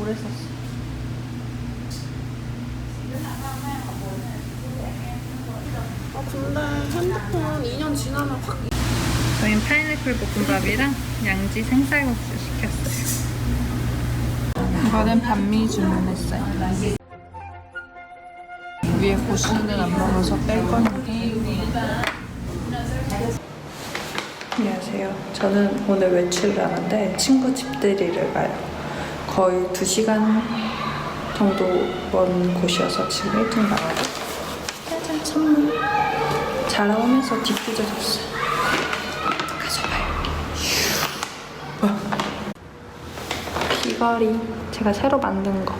오래 썼어. 아 근데 핸드폰 2년 지나면 확 저희는 파인애플 볶음밥이랑 양지 생쌀국수 시켰어요. 이거는 반미 주문했어요. 위에 고수는 안 먹어서 뺄 건데. 안녕하세요. 저는 오늘 외출을 하는데 친구 집들이를 가요. 거의 2시간 정도 먼 곳이어서 지금 일찍 나가고 짜잔 선물 잘 나오면서 디퓨저 줬어요. 가져봐요. 귀걸이 제가 새로 만든 거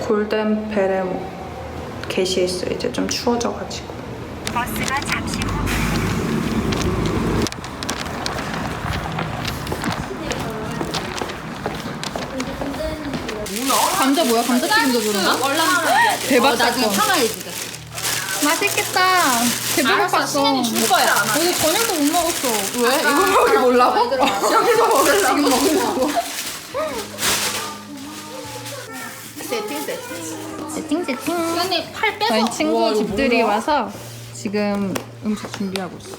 골든 베레모 게시했어요. 이제 좀 추워져가지고 버스가 잠시 후 감자 뭐야? 감자튀김도 주나? 대박 사건. 사가야지. 맛있겠다. 대박 사건. 줄 거야. 오늘 저녁도 못 먹었어. 왜? 이거 먹기 몰라고? 여기서 먹으려고. 지금 먹으려고. 세팅 세팅. 세팅 세팅. 언니 팔 빼서. 저희 친구 집들이? 와서 지금 음식 준비하고 있어.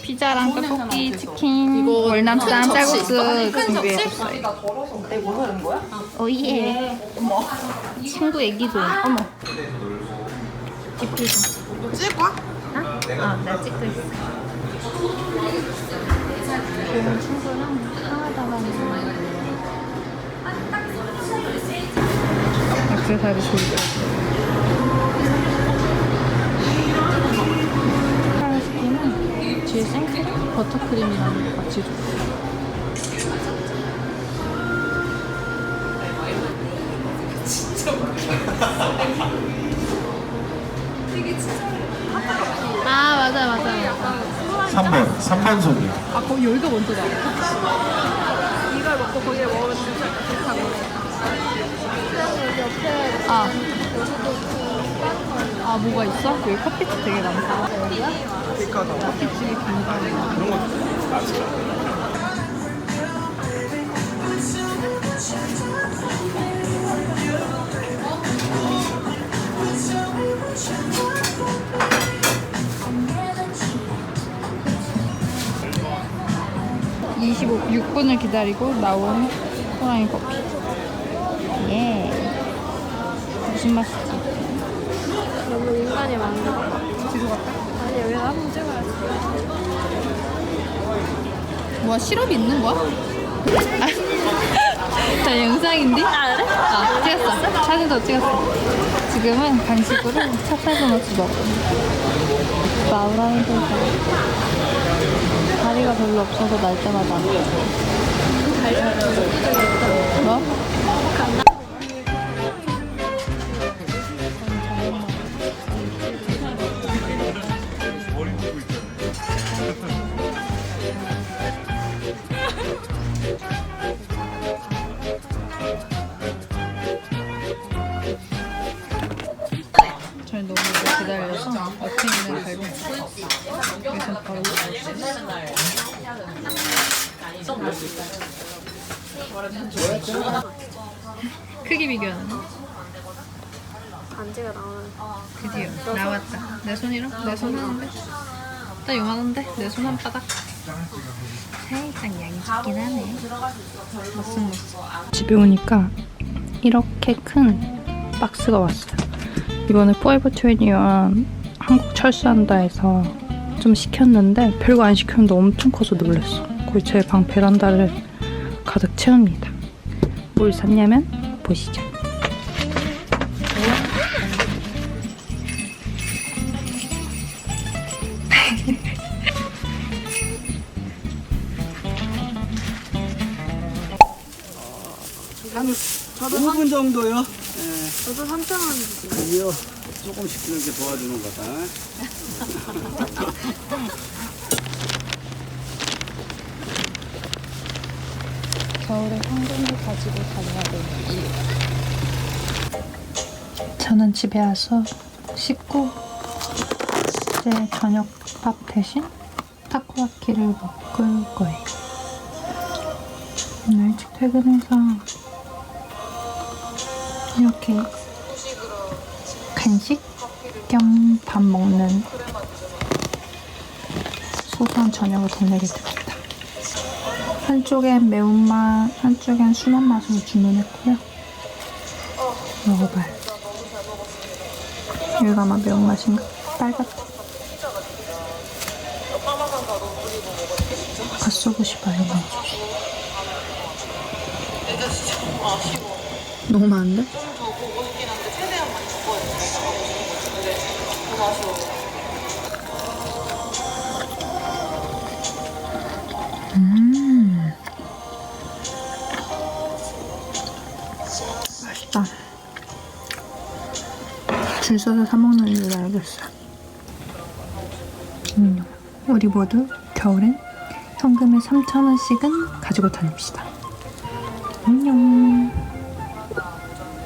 피자랑 저번에 하나 떡볶이, 어때서? 치킨, 월남쌈, 큰 접시 쌀국수 있어? 큰 준비해줬어요. 오예. 친구 애기도. 어머. 디퓨저. 찍을 거야? 어, 나 찍고 있어. 친구랑 하나다방 액세서리 졸고 뒤에 생크림, 버터크림이랑 같이 줬어. 아 맞아 맞아 맞아 3번, 3번 소리. 아 거기 여기가 먼저 나와 이걸 먹고 거기를 먹으면 진짜 좋다고 아. 아 뭐가 있어? 여기 커피집 되게 많다. 커피집이 굉장히 (25) 6분을 기다리고 나온 호랑이 커피. 예. 무슨 맛이 지? 너무 인간이 같아 뒤로 갈까? 아니 여기서 한번 찍어야지 뭐야 시럽이 있는 거야? 자 영상인데? 아 그래? 아 찍었어 사진 더 찍었어 지금은 간식으로 찹쌀도넛 먹고 마우라이드가 다리가 별로 없어서 날 때마다 뭐? 크기 비교하는 반지가 나오는 드디어. 나왔다. 내 손이랑 내 손 하는데? 나 요만한데? 내 손 한 바닥? 살짝 양이 적긴 하네. 머쓱머쓱 집에 오니까 이렇게 큰 박스가 왔어요. 이번에 포에버 21 한국 철수한다 해서 좀 시켰는데 별거 안 시켰는데 엄청 커서 놀랐어. 거의 제 방 베란다를 가득 채웁니다. 뭘 샀냐면 보시죠. 한 5분 정도요. 저도 3,000원 주지 이요. 조금씩 이렇게 도와주는 거다. 겨울에 황금을 가지고 다녀야 되는 이유. 저는 집에 와서 씻고 이제 저녁밥 대신 타코야키를 먹을 거예요. 오늘 일찍 퇴근해서 이렇게 간식 겸 밥 먹는 소소한 저녁을 보내게 됩니다. 한쪽엔 매운맛, 한쪽엔 순한 맛으로 주문했고요. 먹어봐요. 여기가 아마 매운맛인가? 빨갛다. 갓소고 싶어요, 이거. 너무 많은데? 음. 줄 서서 사 먹는 이유를 알겠어. 음, 우리 모두 겨울엔 현금을 3,000원씩은 가지고 다닙시다. 안녕.